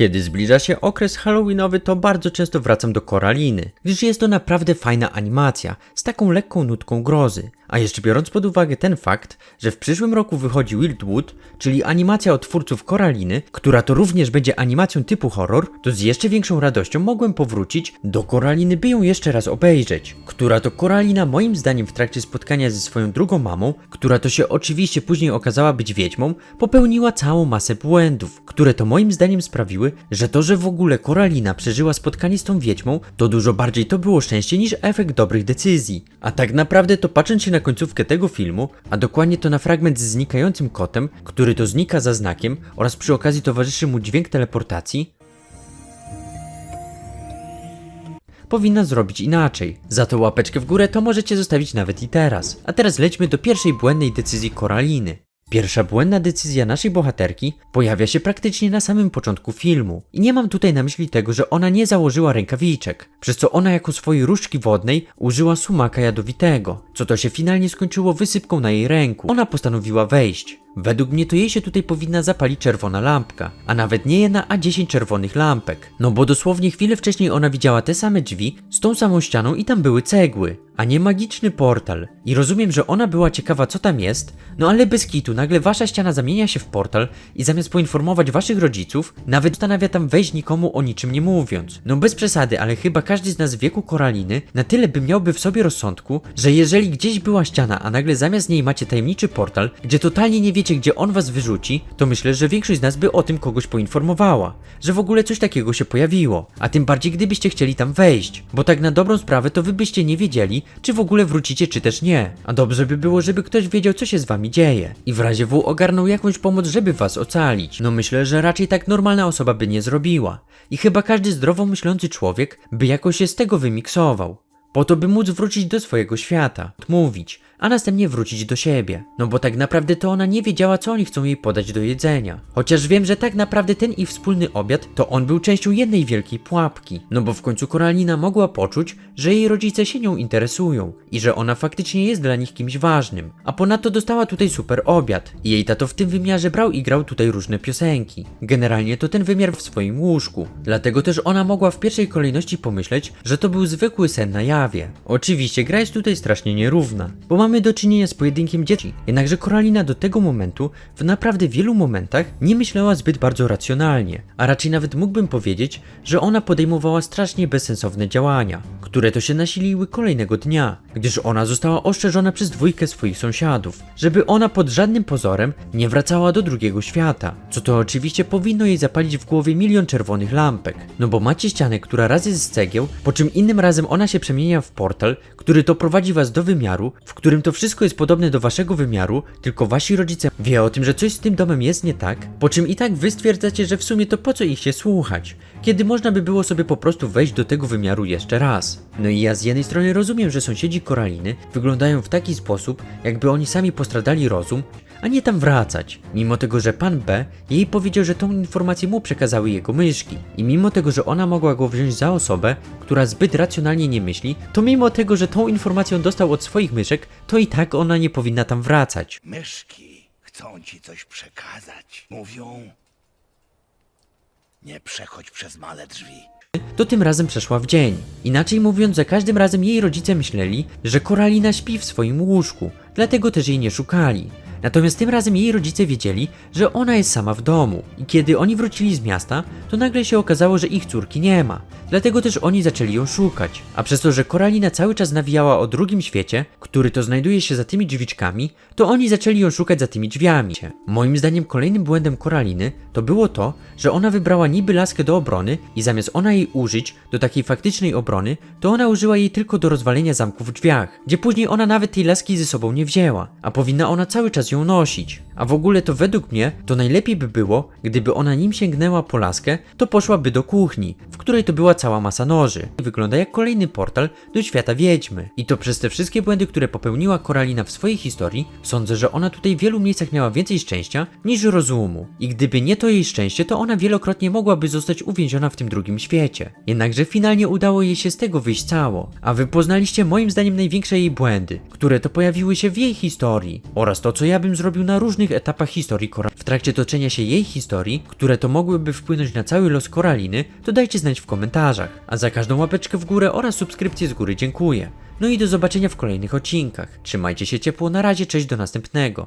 Kiedy zbliża się okres halloweenowy, to bardzo często wracam do Koraliny, gdyż jest to naprawdę fajna animacja, z taką lekką nutką grozy. A jeszcze biorąc pod uwagę ten fakt, że w przyszłym roku wychodzi Wildwood, czyli animacja od twórców Koraliny, która to również będzie animacją typu horror, to z jeszcze większą radością mogłem powrócić do Koraliny, by ją jeszcze raz obejrzeć. Która to Koralina moim zdaniem w trakcie spotkania ze swoją drugą mamą, która to się oczywiście później okazała być wiedźmą, popełniła całą masę błędów, które to moim zdaniem sprawiły, że to, że w ogóle Koralina przeżyła spotkanie z tą wiedźmą, to dużo bardziej to było szczęście niż efekt dobrych decyzji. A tak naprawdę to patrząc się na końcówkę tego filmu, a dokładnie to na fragment z znikającym kotem, który to znika za znakiem oraz przy okazji towarzyszy mu dźwięk teleportacji, powinna zrobić inaczej. Za to łapeczkę w górę to możecie zostawić nawet i teraz. A teraz lećmy do pierwszej błędnej decyzji Koraliny. Pierwsza błędna decyzja naszej bohaterki pojawia się praktycznie na samym początku filmu. I nie mam tutaj na myśli tego, że ona nie założyła rękawiczek, przez co ona jako swojej różdżki wodnej użyła sumaka jadowitego, co to się finalnie skończyło wysypką na jej ręku. Ona postanowiła wejść. Według mnie to jej się tutaj powinna zapalić czerwona lampka, a nawet nie jedna, a 10 czerwonych lampek. No bo dosłownie chwilę wcześniej ona widziała te same drzwi z tą samą ścianą i tam były cegły, a nie magiczny portal. I rozumiem, że ona była ciekawa co tam jest, no ale bez kitu nagle wasza ściana zamienia się w portal i zamiast poinformować waszych rodziców, nawet postanawia tam wejść nikomu o niczym nie mówiąc. No bez przesady, ale chyba każdy z nas w wieku Koraliny na tyle by miałby w sobie rozsądku, że jeżeli gdzieś była ściana, a nagle zamiast niej macie tajemniczy portal, gdzie totalnie nie wiecie gdzie on was wyrzuci, to myślę, że większość z nas by o tym kogoś poinformowała, że w ogóle coś takiego się pojawiło, a tym bardziej gdybyście chcieli tam wejść, bo tak na dobrą sprawę to wy byście nie wiedzieli, czy w ogóle wrócicie, czy też nie. A dobrze by było, żeby ktoś wiedział, co się z wami dzieje i w razie W ogarnął jakąś pomoc, żeby was ocalić. No myślę, że raczej tak normalna osoba by nie zrobiła. I chyba każdy zdrowo myślący człowiek by jakoś się z tego wymiksował. Po to, by móc wrócić do swojego świata, mówić, a następnie wrócić do siebie. No bo tak naprawdę to ona nie wiedziała, co oni chcą jej podać do jedzenia. Chociaż wiem, że tak naprawdę ten ich wspólny obiad to on był częścią jednej wielkiej pułapki. No bo w końcu Koralina mogła poczuć, że jej rodzice się nią interesują i że ona faktycznie jest dla nich kimś ważnym. A ponadto dostała tutaj super obiad i jej tato w tym wymiarze brał i grał tutaj różne piosenki. Generalnie to ten wymiar w swoim łóżku. Dlatego też ona mogła w pierwszej kolejności pomyśleć, że to był zwykły sen na jawie. Oczywiście gra jest tutaj strasznie nierówna, bo mamy do czynienia z pojedynkiem dzieci. Jednakże Koralina do tego momentu w naprawdę wielu momentach nie myślała zbyt bardzo racjonalnie, a raczej nawet mógłbym powiedzieć, że ona podejmowała strasznie bezsensowne działania, które to się nasiliły kolejnego dnia, gdyż ona została ostrzeżona przez dwójkę swoich sąsiadów, żeby ona pod żadnym pozorem nie wracała do drugiego świata, co to oczywiście powinno jej zapalić w głowie milion czerwonych lampek, no bo macie ścianę, która raz jest z cegieł, po czym innym razem ona się przemienia w portal, który to prowadzi was do wymiaru, w którym to wszystko jest podobne do waszego wymiaru, tylko wasi rodzice wie o tym, że coś z tym domem jest nie tak, po czym i tak wy stwierdzacie, że w sumie to po co ich się słuchać, kiedy można by było sobie po prostu wejść do tego wymiaru jeszcze raz. No i ja z jednej strony rozumiem, że sąsiedzi Koraliny wyglądają w taki sposób, jakby oni sami postradali rozum, a nie tam wracać. Mimo tego, że pan B jej powiedział, że tą informację mu przekazały jego myszki. I mimo tego, że ona mogła go wziąć za osobę, która zbyt racjonalnie nie myśli, to mimo tego, że tą informację dostał od swoich myszek, to i tak ona nie powinna tam wracać. Myszki chcą ci coś przekazać. Mówią: Nie przechodź przez male drzwi. to tym razem przeszła w dzień. Inaczej mówiąc, za każdym razem jej rodzice myśleli, że Koralina śpi w swoim łóżku, dlatego też jej nie szukali. Natomiast tym razem jej rodzice wiedzieli, że ona jest sama w domu i kiedy oni wrócili z miasta, to nagle się okazało, że ich córki nie ma. Dlatego też oni zaczęli ją szukać. A przez to, że Koralina cały czas nawijała o drugim świecie, który to znajduje się za tymi drzwiczkami, to oni zaczęli ją szukać za tymi drzwiami. Moim zdaniem kolejnym błędem Koraliny to było to, że ona wybrała niby laskę do obrony i zamiast ona jej użyć do takiej faktycznej obrony, to ona użyła jej tylko do rozwalenia zamków w drzwiach, gdzie później ona nawet tej laski ze sobą nie wzięła, a powinna ona cały czas ją nosić. A w ogóle to według mnie to najlepiej by było, gdyby ona nim sięgnęła po laskę, to poszłaby do kuchni, w której to była cała masa noży. Wygląda jak kolejny portal do świata wiedźmy. I to przez te wszystkie błędy, które popełniła Koralina w swojej historii, sądzę, że ona tutaj w wielu miejscach miała więcej szczęścia niż rozumu. I gdyby nie to jej szczęście, to ona wielokrotnie mogłaby zostać uwięziona w tym drugim świecie. Jednakże finalnie udało jej się z tego wyjść cało. A wy poznaliście moim zdaniem największe jej błędy, które to pojawiły się w jej historii oraz to, co ja bym zrobił na różnych różnych etapach historii Koraliny. W trakcie toczenia się jej historii, które to mogłyby wpłynąć na cały los Koraliny, to dajcie znać w komentarzach. A za każdą łapeczkę w górę oraz subskrypcję z góry dziękuję. No i do zobaczenia w kolejnych odcinkach. Trzymajcie się ciepło, na razie, cześć do następnego.